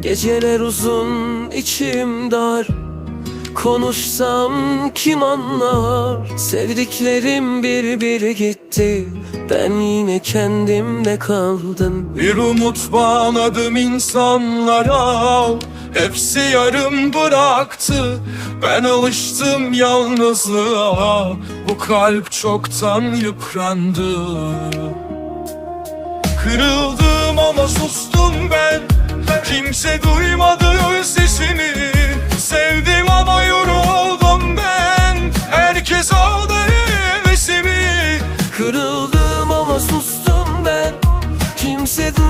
Geceler uzun, içim dar. Konuşsam kim anlar? Sevdiklerim bir bir gitti. Ben yine kendimde kaldım. Bir umut bağladım insanlara. Hepsi yarım bıraktı. Ben alıştım yalnızlığa. Bu kalp çoktan yıprandı. Kırıldım ama sustum ben. Kimse duymadı sesimi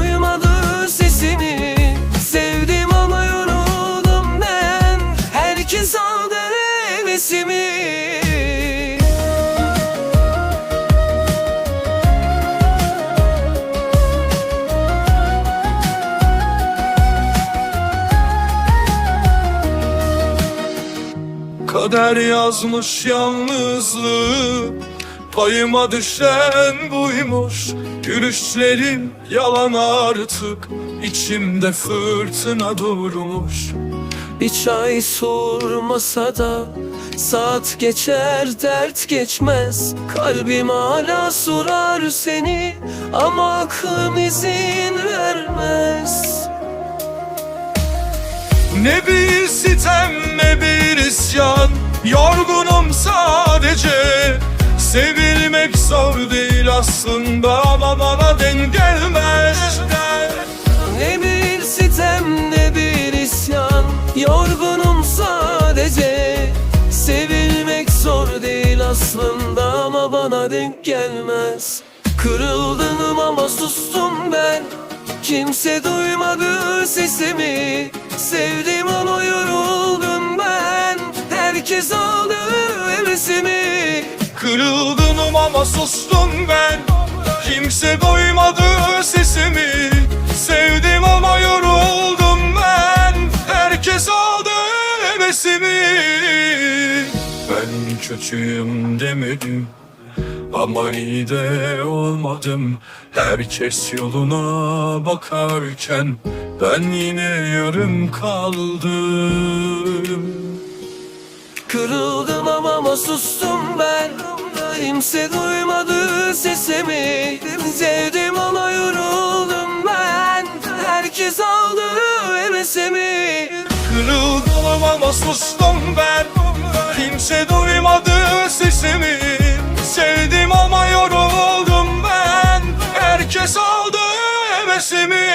duymadı sesimi. Sevdim ama yoruldum ben. Herkes aldı hevesimi. Kader yazmış yalnızlığı Payıma düşen buymuş Gülüşlerim yalan artık. İçimde fırtına durmuş. Bir çay sormasa da Saat geçer dert geçmez. Kalbim hala sorar seni Ama aklım izin vermez. Ne bir sitem ne bir isyan. Yorgunum sadece Sevilmek zor değil aslında Ama bana denk gelmez. Ne bir sitem ne bir isyan Yorgunum sadece. Sevilmek zor değil aslında Ama bana denk gelmez. Kırıldım ama sustum ben. Kimse duymadı sesimi. Sevdim ama yoruldum ben. Herkes aldı hevesimi Kırıldım ama sustum ben. Kimse duymadı sesimi. Sevdim ama yoruldum ben. Herkes aldı hevesimi. Ben kötüyüm demedim. Ama iyi de olmadım. Herkes yoluna bakarken Ben yine yarım kaldım. Kırıldım ama, sustum ben Kimse duymadı sesimi. Sevdim ama yoruldum ben. Herkes aldı hevesimi. Kırıldım ama sustum ben. Kimse duymadı sesimi. Sevdim ama yoruldum ben. Herkes aldı hevesimi